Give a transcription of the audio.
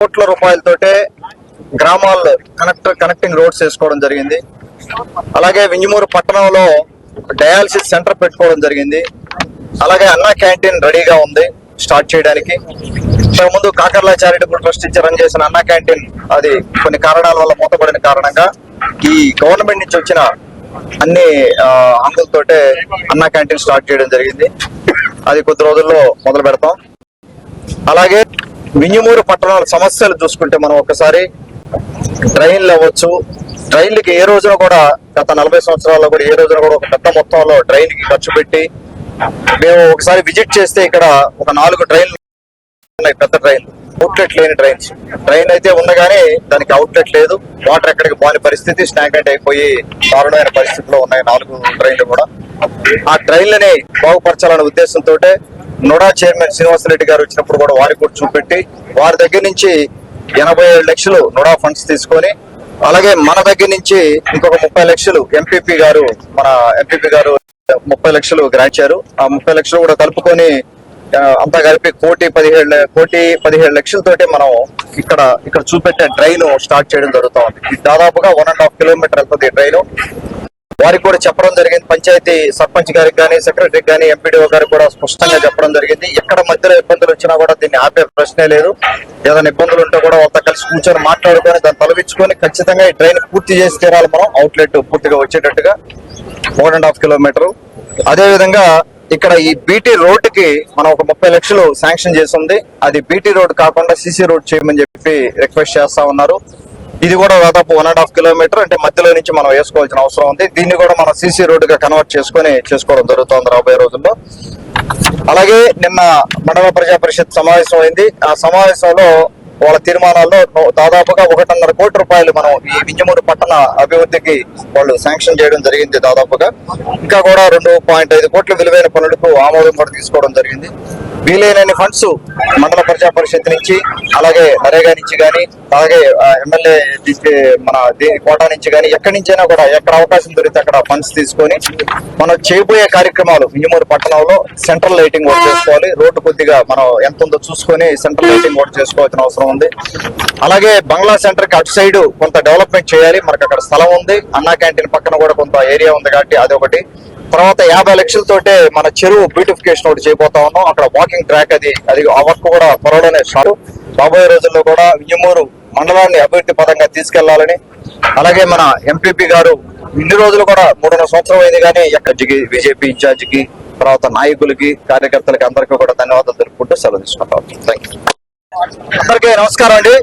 కోట్ల రూపాయలతోటే గ్రామాల్లో connect connecting roads వేసుకోవడం జరిగింది. అలాగే వింజమూరు పట్టణంలో డయాలసిస్ సెంటర్ పెట్టుకోవడం జరిగింది. అలాగే అన్నా క్యాంటీన్ రెడీగా ఉంది స్టార్ట్ చేయడానికి. ముందు కాకర్లా చారిటబుల్ ట్రస్ట్ ఇచ్చి రన్ చేసిన అన్నా క్యాంటీన్ అది కొన్ని కారణాల వల్ల మూతపడిన కారణంగా ఈ గవర్నమెంట్ నుంచి వచ్చిన అన్ని ఆ, అన్నా క్యాంటీన్ స్టార్ట్ చేయడం జరిగింది. అది కొద్ది రోజుల్లో మొదలు పెడతాం. అలాగే వింజమూరు పట్టణాల సమస్యలు చూసుకుంటే మనం ఒకసారి ట్రైన్లు అవ్వచ్చు. ట్రైన్లకి ఏ రోజున కూడా గత నలభై సంవత్సరాల్లో కూడా ఏ రోజున కూడా ఒక పెద్ద మొత్తంలో ట్రైన్కి ఖర్చు పెట్టి మేము ఒకసారి విజిట్ చేస్తే ఇక్కడ ఒక నాలుగు ట్రైన్లు ఉన్నాయి పెద్ద ట్రైన్ అవుట్లెట్ లేని ట్రైన్స్. ట్రైన్ అయితే ఉండగానే దానికి అవుట్లెట్ లేదు. వాటర్ ఎక్కడికి పోని పరిస్థితి స్టాగ్నెంట్ అయిపోయి దారుణమైన పరిస్థితిలో ఉన్నాయి నాలుగు ట్రైన్లు కూడా. ఆ ట్రైన్లని బాగుపరచాలనే ఉద్దేశంతో నోడా చైర్మన్ శ్రీనివాసరెడ్డి గారు వచ్చినప్పుడు కూడా వారికి కూడా చూపెట్టి వారి దగ్గర నుంచి ఎనభై ఏడు లక్షలు నోడా ఫండ్స్ తీసుకొని అలాగే మన దగ్గర నుంచి ఇంకొక ముప్పై లక్షలు ఎంపీపీ గారు మన ఎంపీపీ గారు ముప్పై లక్షలు గ్రాంచారు ఆ ముప్పై లక్షలు కూడా కలుపుకొని అంతా కలిపి కోటి పదిహేడు కోటి పదిహేడు లక్షలతోటి మనం ఇక్కడ ఇక్కడ చూపెట్టే ట్రైన్ స్టార్ట్ చేయడం జరుగుతూ ఉంది. దాదాపుగా వన్ అండ్ హాఫ్ కిలోమీటర్ వెళ్తుంది ట్రైన్. వారికి కూడా చెప్పడం జరిగింది. పంచాయతీ సర్పంచ్ గారికి కానీ సెక్రటరీ కానీ ఎంపీడీఓ గారికి కూడా స్పష్టంగా చెప్పడం జరిగింది. ఎక్కడ మధ్యలో ఇబ్బందులు వచ్చినా కూడా దీన్ని ఆపే ప్రశ్నే లేదు. ఏదైనా ఇబ్బందులు ఉంటే కూడా వాళ్ళతో కలిసి కూర్చొని మాట్లాడుకొని దాన్ని తొలగించుకొని ఖచ్చితంగా ఈ ట్రైన్ పూర్తి చేసి తీరాలి మనం. అవుట్లెట్ పూర్తిగా వచ్చేటట్టుగా వన్ అండ్ హాఫ్ కిలోమీటర్. అదేవిధంగా ఇక్కడ ఈ బీటీ రోడ్డుకి మనం ఒక ముప్పై లక్షలు శాంక్షన్ చేసి ఉంది. అది బీటీ రోడ్ కాకుండా సీసీ రోడ్ చేయమని చెప్పి రిక్వెస్ట్ చేస్తా ఉన్నారు. ఇది కూడా దాదాపు వన్ అండ్ హాఫ్ కిలోమీటర్ అంటే మధ్యలో నుంచి మనం వేసుకోవాల్సిన అవసరం ఉంది. దీన్ని కూడా మనం సీసీ రోడ్గా కన్వర్ట్ చేసుకొని చేసుకోవడం జరుగుతుంది రాబోయే రోజుల్లో. అలాగే నిన్న మండల ప్రజా పరిషత్ సమావేశం అయింది. ఆ సమావేశంలో వాళ్ళ తీర్మానాల్లో దాదాపుగా ఒకటిన్నర కోటి రూపాయలు మనం ఈ వింజమూరు పట్టణ అభివృద్ధికి వాళ్ళు శాంక్షన్ చేయడం జరిగింది దాదాపుగా. ఇంకా కూడా రెండు పాయింట్ ఐదు కోట్ల విలువైన పనులకు ఆమోదం కూడా తీసుకోవడం జరిగింది. వీలైనన్ని ఫండ్స్ మండల ప్రజా పరిషత్ నుంచి అలాగే నరేగా నుంచి కానీ అలాగే ఎమ్మెల్యే మన కోటా నుంచి కానీ ఎక్కడి నుంచైనా కూడా ఎక్కడ అవకాశం దొరికితే అక్కడ ఫండ్స్ తీసుకొని మనం చేయబోయే కార్యక్రమాలు ఇంజమూరు పట్టణంలో సెంట్రల్ లైటింగ్ వర్క్ చేసుకోవాలి. రోడ్డు కొద్దిగా మనం ఎంత ఉందో చూసుకొని సెంట్రల్ లైటింగ్ వర్క్ చేసుకోవాల్సిన అవసరం ఉంది. అలాగే బంగ్లా సెంటర్కి అటు సైడ్ కొంత డెవలప్మెంట్ చేయాలి. మనకు అక్కడ స్థలం ఉంది. అన్నా క్యాంటీన్ పక్కన కూడా కొంత ఏరియా ఉంది కాబట్టి అది ఒకటి తర్వాత యాభై లక్షలతోటే మన చెరువు బ్యూటిఫికేషన్ ఒకటి చేయబోతా ఉన్నాం. అక్కడ వాకింగ్ ట్రాక్ అది అది ఆ వర్క్ కూడా త్వరలోనే స్టార్ట్ రాబోయే రోజుల్లో కూడా విజయమూరు మండలాన్ని అభివృద్ధి పదంగా తీసుకెళ్ళాలని అలాగే మన ఎంపీపీ గారు ఇన్ని రోజులు కూడా మూడున్నర సంవత్సరం అయింది కానీ ఎక్కడికి బీజేపీ ఇన్ఛార్జికి తర్వాత నాయకులకి కార్యకర్తలకి అందరికీ కూడా ధన్యవాదాలు తెలుపుకుంటూ సెలవు తీసుకుంటాం. థ్యాంక్ యూ అందరికీ నమస్కారం అండి.